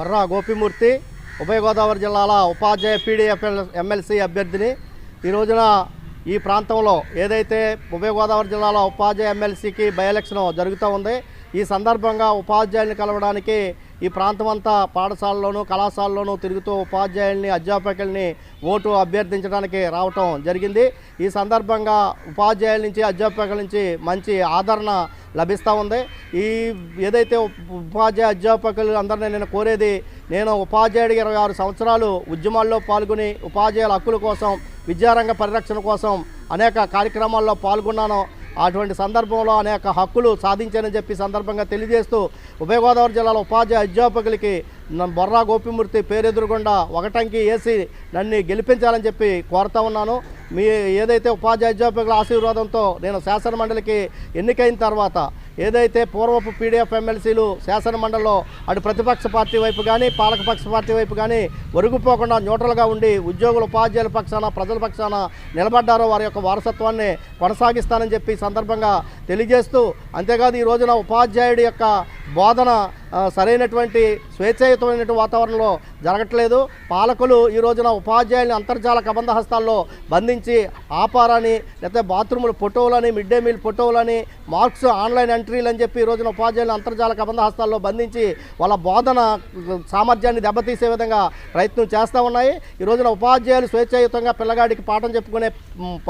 వర్రా గోపిమూర్తి ఉభయ గోదావరి జిల్లాల ఉపాధ్యాయ PDF MLC అభ్యర్థిని. ఈ రోజున ఈ ప్రాంతంలో ఏదైతే ఉభయ గోదావరి జిల్లాలో ఉపాధ్యాయ ఎమ్మెల్సీకి బై ఎలక్షన్ జరుగుతూ ఉంది ఈ సందర్భంగా ఉపాధ్యాయుల్ని కలవడానికి ఈ ప్రాంతం అంతా పాఠశాలలోనూ కళాశాలలోనూ తిరుగుతూ ఉపాధ్యాయుల్ని అధ్యాపకుల్ని ఓటు అభ్యర్థించడానికి రావటం జరిగింది. ఈ సందర్భంగా ఉపాధ్యాయుల నుంచి అధ్యాపకుల నుంచి మంచి ఆదరణ లభిస్తూ ఉంది. ఈ ఏదైతే ఉపాధ్యాయ అధ్యాపకులు అందరినీ నేను కోరేది నేను ఉపాధ్యాయుడి ఇరవై ఆరు సంవత్సరాలు ఉద్యమాల్లో పాల్గొని ఉపాధ్యాయుల హక్కుల కోసం విద్యారంగ పరిరక్షణ కోసం అనేక కార్యక్రమాల్లో పాల్గొన్నాను. అటువంటి సందర్భంలో అనేక హక్కులు సాధించానని చెప్పి సందర్భంగా తెలియజేస్తూ ఉభయ గోదావరి జిల్లాలో ఉపాధ్యాయ అధ్యాపకులకి బొర్రా గోపిమూర్తి పేరెదురుగుండా ఒకటంకి వేసి నన్ను గెలిపించాలని చెప్పి కోరుతా ఉన్నాను. మీ ఏదైతే ఉపాధ్యాయ అధ్యాపకుల ఆశీర్వాదంతో నేను శాసన మండలికి ఎన్నికైన తర్వాత ఏదైతే పూర్వపు పీడీఎఫ్ ఎమ్మెల్సీలు శాసనమండలిలో అటు ప్రతిపక్ష పార్టీ వైపు కానీ పాలకపక్ష పార్టీ వైపు కానీ ఒరుగుపోకుండా న్యూట్రల్గా ఉండి ఉద్యోగుల ఉపాధ్యాయుల పక్షాన ప్రజల పక్షాన నిలబడ్డారో వారి యొక్క వారసత్వాన్ని కొనసాగిస్తానని చెప్పి సందర్భంగా తెలియజేస్తూ అంతేకాదు ఈ రోజున ఉపాధ్యాయుడి యొక్క బోధన సరైనటువంటి స్వేచ్ఛాయుతమైనటువంటి వాతావరణంలో జరగట్లేదు. పాలకులు ఈ రోజున ఉపాధ్యాయుల్ని అంతర్జాల కబంధ హస్తాల్లో బంధించి ఆపారని లేకపోతే బాత్రూములు ఫోటోలని మిడ్ డే మీల్ ఫోటోలని మార్క్స్ ఆన్లైన్ ఎంట్రీలు అని చెప్పి ఈ రోజున ఉపాధ్యాయులు అంతర్జాల కబంధ హస్తాల్లో బంధించి వాళ్ళ బోధన సామర్థ్యాన్ని దెబ్బతీసే విధంగా ప్రయత్నం చేస్తూ ఉన్నాయి. ఈ రోజున ఉపాధ్యాయులు స్వేచ్ఛాయుతంగా పిల్లగాడికి పాఠం చెప్పుకునే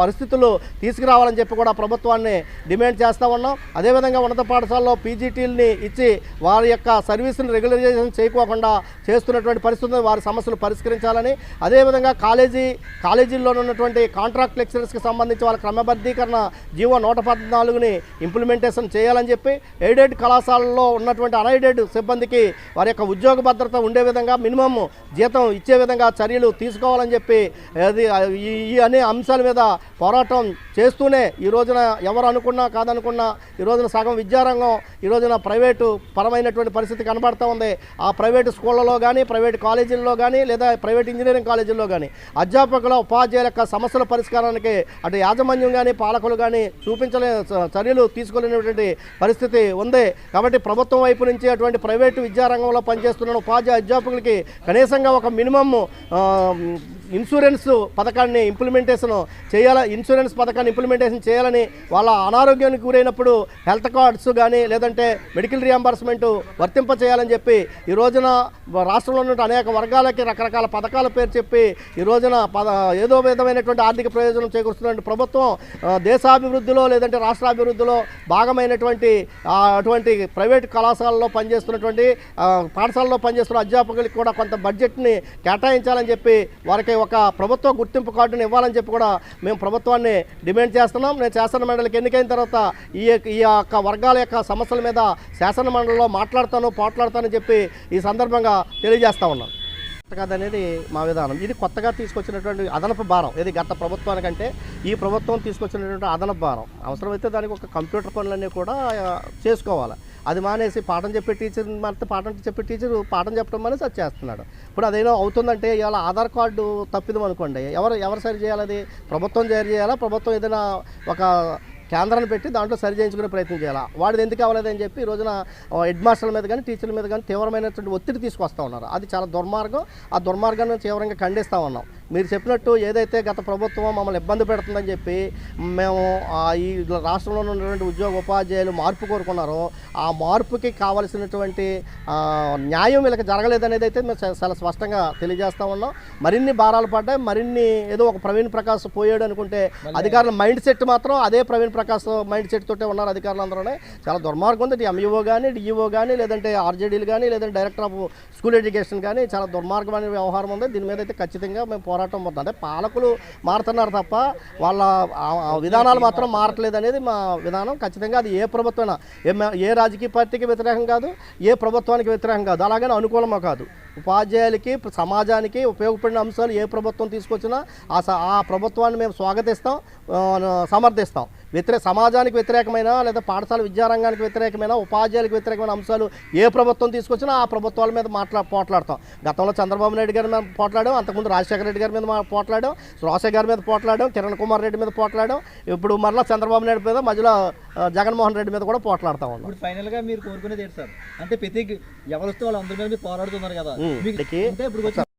పరిస్థితులు తీసుకురావాలని చెప్పి కూడా ప్రభుత్వాన్ని డిమాండ్ చేస్తూ ఉన్నాం. అదేవిధంగా ఉన్నత పాఠశాలలో పీజీటీల్ని ఇచ్చి వారి యొక్క సర్వీసును రెగ్యులరైజేషన్ చేయకోకుండా చేస్తున్నటువంటి పరిస్థితులను వారి సమస్యలు పరిష్కరించాలని అదేవిధంగా కాలేజీ కాలేజీల్లో ఉన్నటువంటి కాంట్రాక్ట్ లెక్చరర్స్కి సంబంధించి వాళ్ళ క్రమబద్ధీకరణ జీవో నూట పద్నాలుగుని ఇంప్లిమెంటేషన్ చేయాలని చెప్పి ఎయిడెడ్ కళాశాలల్లో ఉన్నటువంటి అన్ఎయిడెడ్ సిబ్బందికి వారి యొక్క ఉద్యోగ భద్రత ఉండే విధంగా మినిమం జీతం ఇచ్చే విధంగా చర్యలు తీసుకోవాలని చెప్పి అది ఈ ఈ అనే అంశాల మీద పోరాటం చేస్తూనే ఈ రోజున ఎవరు అనుకున్నా కాదనుకున్నా ఈ రోజున సగం విద్యారంగం ఈ రోజున ప్రైవేటు పరమైనటువంటి పరిస్థితి కనబడుతూ ఉంది. ఆ ప్రైవేటు స్కూళ్ళలో కానీ ప్రైవేట్ కాలేజీల్లో కానీ లేదా ప్రైవేట్ ఇంజనీరింగ్ కాలేజీల్లో కానీ అధ్యాపకుల ఉపాధ్యాయుల యొక్క సమస్యల పరిష్కారానికి అటు యాజమాన్యం కానీ పాలకులు కానీ చూపించలే చ- చర్యలు తీసుకోలేనటువంటి పరిస్థితి ఉంది. కాబట్టి ప్రభుత్వం వైపు నుంచి అటువంటి ప్రైవేటు విద్యారంగంలో పనిచేస్తున్న ఉపాధ్యాయ అధ్యాపకులకి కనీసంగా ఒక మినిమమ్ ఇన్సూరెన్స్ పథకాన్ని ఇంప్లిమెంటేషన్ చేయాల? ఇన్సూరెన్స్ పథకాన్ని ఇంప్లిమెంటేషన్ చేయాలని వాళ్ళ అనారోగ్యానికి గురైనప్పుడు హెల్త్ కార్డ్స్ కానీ లేదంటే మెడికల్ రియంబర్స్మెంట్ వర్తింప చేయాలని చెప్పి ఈ రోజున రాష్ట్రంలో ఉన్న అనేక వర్గాలకి రకరకాల పథకాల పేరు చెప్పి ఈ రోజున పద ఏదో విధమైనటువంటి ఆర్థిక ప్రయోజనం చేకూరుస్తున్నటువంటి ప్రభుత్వం దేశాభివృద్ధిలో లేదంటే రాష్ట్రాభివృద్ధిలో భాగమైనటువంటి అటువంటి ప్రైవేట్ కళాశాలలో పనిచేస్తున్నటువంటి పాఠశాలలో పనిచేస్తున్న అధ్యాపకులకు కూడా కొంత బడ్జెట్ని కేటాయించాలని చెప్పి వారికి ఒక ప్రభుత్వ గుర్తింపు కార్డుని ఇవ్వాలని చెప్పి కూడా మేము ప్రభుత్వాన్ని డిమాండ్ చేస్తున్నాం. నేను శాసన మండలికి ఎన్నికైన తర్వాత ఈ యొక్క- ఈ యొక్క వర్గాల యొక్క సమస్యల మీద శాసన మండలిలో మాట్లాడతాను పోట్లాడతానని చెప్పి ఈ సందర్భంగా తెలియజేస్తా ఉన్నాను. కాదనేది మా విధానం. ఇది కొత్తగా తీసుకొచ్చినటువంటి అదనపు భారం. ఇది గత ప్రభుత్వానికంటే ఈ ప్రభుత్వం తీసుకొచ్చినటువంటి అదనపు భారం. అవసరమైతే దానికి ఒక కంప్యూటర్ పనులన్నీ కూడా చేసుకోవాలి. అది మానేసి పాఠం చెప్పే టీచర్ మనతో పాఠం చెప్పే టీచర్ పాఠం చెప్పడం మానేసి అది చేస్తున్నాడు. ఇప్పుడు అదేదో అవుతుందంటే ఇవాళ ఆధార్ కార్డు తప్పిదం అనుకోండి. ఎవరు ఎవరు సరి చేయాలి అది? ప్రభుత్వం సరి చేయాలా? ప్రభుత్వం ఏదైనా ఒక కేంద్రాన్ని పెట్టి దాంట్లో సరి చేయించుకునే ప్రయత్నం చేయాలి? వాడిది ఎందుకు అవ్వలేదని చెప్పి ఈ రోజున హెడ్ మాస్టర్ల మీద కానీ టీచర్ల మీద కానీ తీవ్రమైనటువంటి ఒత్తిడి తీసుకొస్తా ఉన్నారు. అది చాలా దుర్మార్గం. ఆ దుర్మార్గాన్ని తీవ్రంగా ఖండిస్తూ ఉన్నాం. మీరు చెప్పినట్టు ఏదైతే గత ప్రభుత్వం మమ్మల్ని ఇబ్బంది పెడుతుందని చెప్పి మేము ఆ ఈ రాష్ట్రంలో ఉన్నటువంటి ఉద్యోగ ఉపాధ్యాయులు మార్పు కోరుకున్నారో ఆ మార్పుకి కావలసినటువంటి న్యాయం వీళ్ళకి జరగలేదనేది అయితే మేము చాలా స్పష్టంగా తెలియజేస్తా ఉన్నాం. మరిన్ని భారాలు పడ్డాయి మరిన్ని ఏదో ఒక ప్రవీణ్ ప్రకాష్ పోయాడు అనుకుంటే అధికారుల మైండ్ సెట్ మాత్రం అదే ప్రవీణ్ ప్రకాష్ మైండ్ సెట్ తోటే ఉన్నారు అధికారులు అందరూనే చాలా దుర్మార్గం ఉంది. ఎంఈఓ కానీ డిఈఓ కానీ లేదంటే ఆర్జేడీలు కానీ లేదంటే డైరెక్టర్ ఆఫ్ స్కూల్ ఎడ్యుకేషన్ కానీ చాలా దుర్మార్గమైన వ్యవహారం ఉంది. దీని మీద అయితే ఖచ్చితంగా మేము పోరాటం పోతాం అంటే పాలకులు మారుతున్నారు తప్ప వాళ్ళ విధానాలు మాత్రం మారట్లేదు అనేది మా విధానం. ఖచ్చితంగా అది ఏ ప్రభుత్వం ఏ ఏ రాజకీయ పార్టీకి వ్యతిరేకం కాదు ఏ ప్రభుత్వానికి వ్యతిరేకం కాదు. అలాగని అనుకూలమో కాదు. ఉపాధ్యాయులకి సమాజానికి ఉపయోగపడిన అంశాలు ఏ ప్రభుత్వం తీసుకొచ్చినా ఆ స- ఆ ప్రభుత్వాన్ని మేము స్వాగతిస్తాం సమర్థిస్తాం. వ్యతిరేక సమాజానికి వ్యతిరేకమైన లేదా పాఠశాల విద్యారంగానికి వ్యతిరేకమైన ఉపాధ్యాయులకు వ్యతిరేకమైన అంశాలు ఏ ప్రభుత్వం తీసుకొచ్చినా ఆ ప్రభుత్వాల మీద మాట్లా పోట్లాడతాం. గతంలో చంద్రబాబు నాయుడు గారి మీద పోట్లాడాం అంతకుముందు రాజశేఖర రెడ్డి గారి మీద పోట్లాడాం రోసే గారి మీద పోట్లాడాం కిరణ్ కుమార్ రెడ్డి మీద పోట్లాడాం ఇప్పుడు మరలా చంద్రబాబు నాయుడు మీద మధ్యలో జగన్మోహన్ రెడ్డి మీద కూడా పోట్లాడుతూ ఉన్నాం. ఇప్పుడు ఫైనల్గా మీరు కోరుకునేది సార్? అంటే ప్రతి ఎవరు వస్తే వాళ్ళందరి మీద పోరాడుతున్నారు కదా.